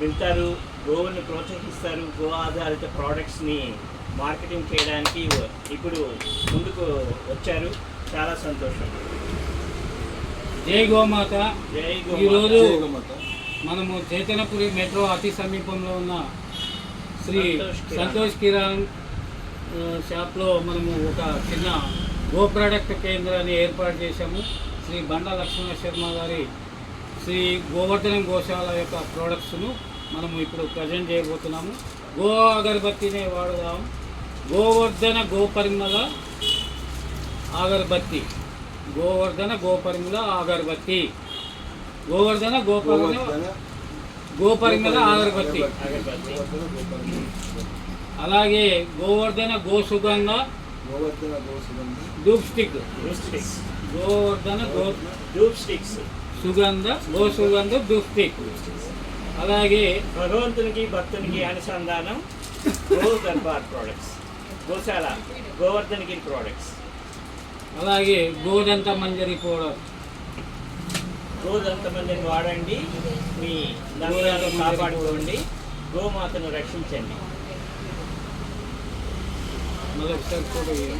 వింటారు గోవుని ప్రోత్సహిస్తారు గో ఆధారిత ప్రోడక్ట్స్ని మార్కెటింగ్ చేయడానికి ఇప్పుడు ముందుకు వచ్చారు. చాలా సంతోషం. జై గోమాత. జై గో ఈరోజు. మనము చైతన్యపురి మెట్రో అతి సమీపంలో ఉన్న శ్రీ సంతోష్ కిరాణా. షాప్లో మనము ఒక చిన్న గో ప్రోడక్ట్ కేంద్రాన్ని ఏర్పాటు చేశాము. శ్రీ బండ లక్ష్మణ శర్మ గారి శ్రీ గోవర్ధనం గోశాల యొక్క ప్రోడక్ట్స్ను మనము ఇప్పుడు ప్రజెంట్ చేయబోతున్నాము. గో అగరబత్తినే వాడదాం. గోవర్ధన గోపరిమళ అగరబత్తి. గోవర్ధన గోపరిమళ అగరబత్తి. గోవర్ధన గోపరిమళ గోపరిమళ అగరబత్తి. అలాగే గోవర్ధన గోసుగంధ గోవర్ధన గోసుగంధ. ధూప్ స్టిక్. ధూప్ స్టిక్స్ గోవర్ధన గో ధూప్ స్టిక్స్. సుగంధ గోసుగంధ ధూప్ స్టిక్ అలాగే భగవంతునికి భక్తునికి అనుసంధానం గో దర్బార్ ప్రోడక్ట్స్ గోశాల గోవర్ధనగిరి ప్రోడక్ట్స్ అలాగే గోదంత మంజరి పౌడర్ గోదంతమందిని వాడండి మీ దంతాలను కాపాడుకోండి గోమాతను రక్షించండి. ఫోటో తీయండి.